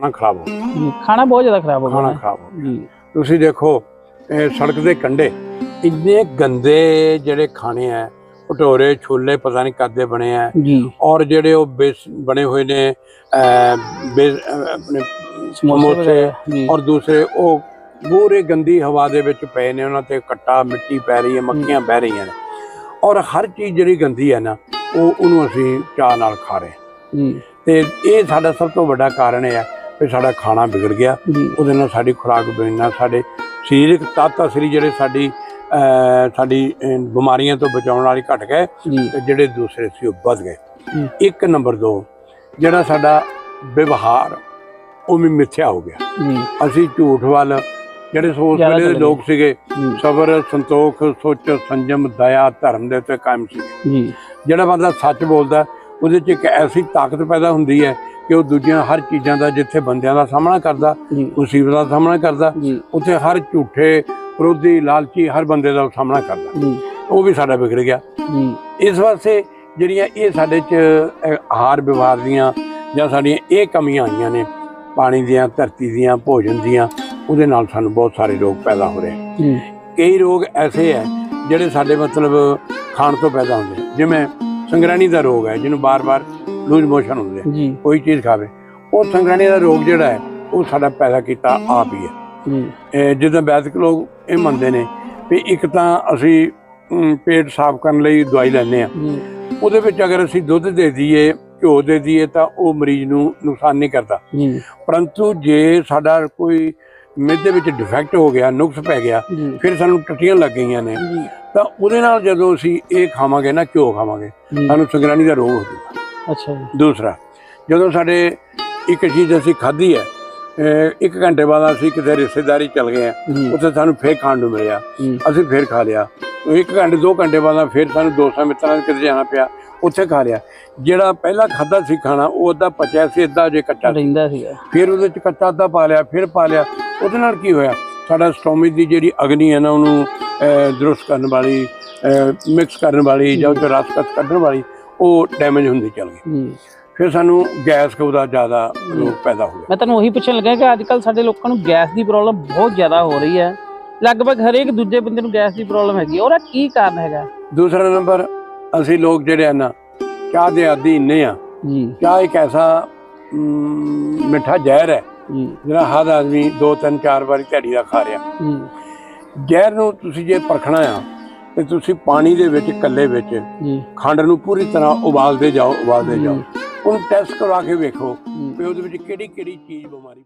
ਖਾਣਾ ਖਰਾਬ ਹੋ ਗਿਆ। ਜੀ ਖਾਣਾ ਬਹੁਤ ਜ਼ਿਆਦਾ ਖਰਾਬ ਹੋ ਖਾਣਾ ਗਿਆ ਖਰਾਬ ਹੋ ਗਿਆ। ਜੀ। ਤੁਸੀਂ ਦੇਖੋ ਇਹ ਸੜਕ ਦੇ ਕੰਢੇ ਇੰਨੇ ਗੰਦੇ ਜਿਹੜੇ ਖਾਣੇ ਆ ਭਟੋਰੇ ਛੋਲੇ ਪਤਾ ਨਹੀਂ ਕਦੇ ਬਣੇ ਆ। ਜੀ। ਔਰ ਜਿਹੜੇ ਉਹ ਬੇਸ ਬਣੇ ਹੋਏ ਨੇ ਆਪਣੇ ਸਮੋਸੇ ਔਰ ਦੂਸਰੇ ਉਹ ਪੂਰੇ ਗੰਦੀ ਹਵਾ ਦੇ ਵਿੱਚ ਪਏ ਨੇ ਉਹਨਾਂ ਤੇ ਕੱਟਾ ਮਿੱਟੀ ਪੈ ਰਹੀ ਹੈ ਮੱਖੀਆਂ ਬਹਿ ਰਹੀਆਂ ਨੇ। ਔਰ ਹਰ ਚੀਜ਼ ਜਿਹੜੀ ਗੰਦੀ ਹੈ ਨਾ ਉਹ ਉਹਨੂੰ ਅਸੀਂ ਚਾਹ ਨਾਲ ਖਾ ਰਹੇ। ਜੀ। ਤੇ ਇਹ ਸਾਡਾ ਸਭ ਤੋਂ ਵੱਡਾ ਕਾਰਨ ਹੈ ਕਿ ਸਾਡਾ ਖਾਣਾ ਵਿਗੜ ਗਿਆ। ਉਹਦੇ ਨਾਲ ਸਾਡੀ ਖੁਰਾਕ ਬਿਗੜਨਾ ਸਾਡੇ ਸਰੀਰਕ ਤੱਤ ਅਸਲੀ ਜਿਹੜੇ ਸਾਡੀ ਸਾਡੀ ਬਿਮਾਰੀਆਂ ਤੋਂ ਬਚਾਉਣ ਵਾਲੀ ਘਟ ਗਏ ਤੇ ਜਿਹੜੇ ਦੂਸਰੇ ਸੀ ਉਹ ਵੱਧ ਗਏ। ਇੱਕ ਨੰਬਰ 2 ਜਿਹੜਾ ਸਾਡਾ ਵਿਵਹਾਰ ਉਹ ਵੀ ਮਿੱਥਿਆ ਹੋ ਗਿਆ। ਅਸੀਂ ਝੂਠ ਵੱਲ ਜਿਹੜੇ ਸੋ ਉਸ ਜ਼ਿਆਦਾ ਵੇਲੇ ਦੇ ਲੋਕ ਸੀਗੇ ਸਬਰ ਸੰਤੋਖ ਸੋਚ ਸੰਜਮ ਦਇਆ ਧਰਮ ਦੇ ਉੱਤੇ ਕਾਇਮ ਸੀ ਜੀ। ਜਿਹੜਾ ਬੰਦਾ ਸੱਚ ਬੋਲਦਾ ਉਹਦੇ 'ਚ ਇੱਕ ਐਸੀ ਤਾਕਤ ਪੈਦਾ ਹੁੰਦੀ ਹੈ ਕਿ ਉਹ ਦੂਜੀਆਂ ਹਰ ਚੀਜ਼ਾਂ ਦਾ ਜਿੱਥੇ ਬੰਦਿਆਂ ਦਾ ਸਾਹਮਣਾ ਕਰਦਾ ਮੁਸੀਬਤਾਂ ਦਾ ਸਾਹਮਣਾ ਕਰਦਾ ਉੱਥੇ ਹਰ ਝੂਠੇ ਵਿਰੋਧੀ ਲਾਲਚੀ ਹਰ ਬੰਦੇ ਦਾ ਸਾਹਮਣਾ ਕਰਦਾ। ਉਹ ਵੀ ਸਾਡਾ ਵਿਗੜ ਗਿਆ। ਇਸ ਵਾਸਤੇ ਜਿਹੜੀਆਂ ਇਹ ਸਾਡੇ 'ਚ ਆਹਾਰ ਵਿਵਹਾਰ ਦੀਆਂ ਜਾਂ ਸਾਡੀਆਂ ਇਹ ਕਮੀਆਂ ਆਈਆਂ ਨੇ ਪਾਣੀ ਦੀਆਂ ਧਰਤੀ ਦੀਆਂ ਭੋਜਨ ਦੀਆਂ ਉਹਦੇ ਨਾਲ ਸਾਨੂੰ ਬਹੁਤ ਸਾਰੇ ਰੋਗ ਪੈਦਾ ਹੋ ਰਹੇ। ਕਈ ਰੋਗ ਐਸੇ ਹੈ ਜਿਹੜੇ ਸਾਡੇ ਮਤਲਬ ਖਾਣ ਤੋਂ ਪੈਦਾ ਹੁੰਦੇ। ਜਿਵੇਂ ਸੰਗਰਾਣੀ ਦਾ ਰੋਗ ਹੈ ਜਿਹਨੂੰ ਬਾਰ-ਬਾਰ ਲੂਜ਼ ਮੋਸ਼ਨ ਹੁੰਦੇ ਆ। ਜੀ। ਕੋਈ ਚੀਜ਼ ਖਾਵੇ। ਉਹ ਸੰਗਰਾਣੀ ਦਾ ਰੋਗ ਜਿਹੜਾ ਹੈ ਉਹ ਸਾਡਾ ਪੈਦਾ ਕੀਤਾ ਆਪ ਹੀ ਹੈ। ਜੀ। ਇਹ ਜਿੱਦਾਂ ਵੈਦਿਕ ਲੋਕ ਇਹ ਮੰਨਦੇ ਨੇ ਵੀ ਇੱਕ ਤਾਂ ਅਸੀਂ ਅਮ, ਪੇਟ ਸਾਫ਼ ਕਰਨ ਲਈ ਦਵਾਈ ਲੈਂਦੇ ਆ ਜੀ। ਉਹਦੇ ਵਿੱਚ ਅਗਰ ਅਸੀਂ ਦੁੱਧ ਦੇ ਦਈਏ ਘਿਓ ਦੇ ਦਈਏ ਤਾਂ ਉਹ ਮਰੀਜ਼ ਨੂੰ ਨੁਕਸਾਨ ਨਹੀਂ ਕਰਦਾ। ਜੀ। ਪਰੰਤੂ ਜੇ ਸਾਡਾ ਕੋਈ ਮਿਹਦੇ ਵਿੱਚ ਡਿਫੈਕਟ ਹੋ ਗਿਆ ਨੁਕਸ ਪੈ ਗਿਆ ਜੀ। ਫਿਰ ਸਾਨੂੰ ਟੱਟੀਆਂ ਲੱਗ ਗਈਆਂ ਨੇ। ਜੀ। ਤਾਂ ਉਹਦੇ ਨਾਲ ਜਦੋਂ ਅਸੀਂ ਇਹ ਖਾਵਾਂਗੇ ਨਾ ਘਿਓ ਖਾਵਾਂਗੇ ਜੀ। ਸਾਨੂੰ ਸੰਗਰਾਨੀ ਦਾ ਰੋਗ ਹੋ ਜਾਊਗਾ। ਅੱਛਾ ਜੀ। ਦੂਸਰਾ ਜਦੋਂ ਸਾਡੇ ਇੱਕ ਚੀਜ਼ ਅਸੀਂ ਖਾਧੀ ਹੈ ਇੱਕ ਘੰਟੇ ਬਾਅਦ ਅਸੀਂ ਕਿਤੇ ਰਿਸ਼ਤੇਦਾਰੀ ਚਲ ਗਏ ਆ ਉੱਥੇ ਸਾਨੂੰ ਫੇਰ ਖਾਣ ਨੂੰ ਮਿਲਿਆ ਅਸੀਂ ਫੇਰ ਖਾ ਲਿਆ। ਇੱਕ ਘੰਟੇ ਦੋ ਘੰਟੇ ਬਾਅਦ ਫੇਰ ਸਾਨੂੰ ਦੋਸਤਾਂ ਮਿੱਤਰਾਂ ਦੇ ਕਿਤੇ ਜਾਣਾ ਪਿਆ ਉੱਥੇ ਖਾ ਲਿਆ। ਜਿਹੜਾ ਪਹਿਲਾਂ ਖਾਦਾ ਸੀ ਖਾਣਾ ਉਹ ਅੱਧਾ ਪਚਿਆ ਸੀ ਅੱਧਾ ਜੇ ਕੱਚਾ ਰਹਿੰਦਾ ਸੀਗਾ। ਫਿਰ ਉਹਦੇ ਚ ਕੱਚਾ ਅੱਧਾ ਪਾ ਲਿਆ ਫਿਰ ਪਾ ਲਿਆ। ਉਹਦੇ ਨਾਲ ਕੀ ਹੋਇਆ? ਸਾਡਾ ਸਟੋਮਿਕ ਦੀ ਜਿਹੜੀ ਅਗਨੀ ਹੈ ਨਾ ਉਹਨੂੰ ਦਰੁਸਤ ਕਰਨ ਵਾਲੀ ਮਿਕਸ ਕਰਨ ਵਾਲੀ ਜਾਂ ਉਹ ਰਸ ਕੱਢ- ਕੱਢਣ ਵਾਲੀ ਉਹ ਡੈਮੇਜ ਹੁੰਦੀ ਚੱਲ ਗਈ। ਜੀ ਫਿਰ ਸਾਨੂੰ ਗੈਸ ਦਾ ਜ਼ਿਆਦਾ ਰੋਗ ਪੈਦਾ ਹੋ ਗਿਆ ਮੈਂ ਤੁਹਾਨੂੰ ਉਹੀ ਪੁੱਛਣ ਲੱਗਾ ਕਿ ਅੱਜ ਕੱਲ ਸਾਡੇ ਲੋਕਾਂ ਨੂੰ ਗੈਸ ਦੀ ਪ੍ਰੋਬਲਮ ਬਹੁਤ ਜ਼ਿਆਦਾ ਹੋ ਰਹੀ ਹੈ। ਲਗਭਗ ਹਰੇਕ ਦੂਜੇ ਬੰਦੇ ਨੂੰ ਗੈਸ ਦੀ ਪ੍ਰੋਬਲਮ ਹੈਗੀ ਹੈ। ਉਹਦਾ ਕੀ ਕਾਰਨ ਹੈਗਾ? ਦੂਸਰਾ ਨੰਬਰ ਅਸੀਂ ਲੋਕ ਜਿਹੜੇ ਆ ਨਾ ਚਾਹ ਦੇ ਆਦੀ ਇੰਨੇ ਆ। ਜੀ। ਚਾਹ ਇੱਕ ਐਸਾ ਅਮ, ਮਿੱਠਾ ਜ਼ਹਿਰ ਹੈ ਜੀ। ਜਿਹੜਾ ਹਰ ਆਦਮੀ ਦੋ ਤਿੰਨ ਚਾਰ ਵਾਰੀ ਦਿਹਾੜੀ ਦਾ ਖਾ ਰਿਹਾ। ਜੀ ਜ਼ਹਿਰ ਨੂੰ ਤੁਸੀਂ ਜੇ ਪਰਖਣਾ ਆ ਤੇ ਤੁਸੀਂ ਪਾਣੀ ਦੇ ਵਿੱਚ ਕੱਲੇ ਵਿੱਚ ਜੀ। ਖੰਡ ਨੂੰ ਪੂਰੀ ਤਰ੍ਹਾਂ ਉਬਾਲਦੇ ਜਾਓ ਉਬਾਲਦੇ ਜਾਓ। ਉਹਨੂੰ ਟੈਸਟ ਕਰਵਾ ਕੇ ਵੇਖੋ। ਕਿ ਉਹਦੇ ਵਿੱਚ ਕਿਹੜੀ ਕਿਹੜੀ ਚੀਜ਼ ਬਿਮਾਰੀ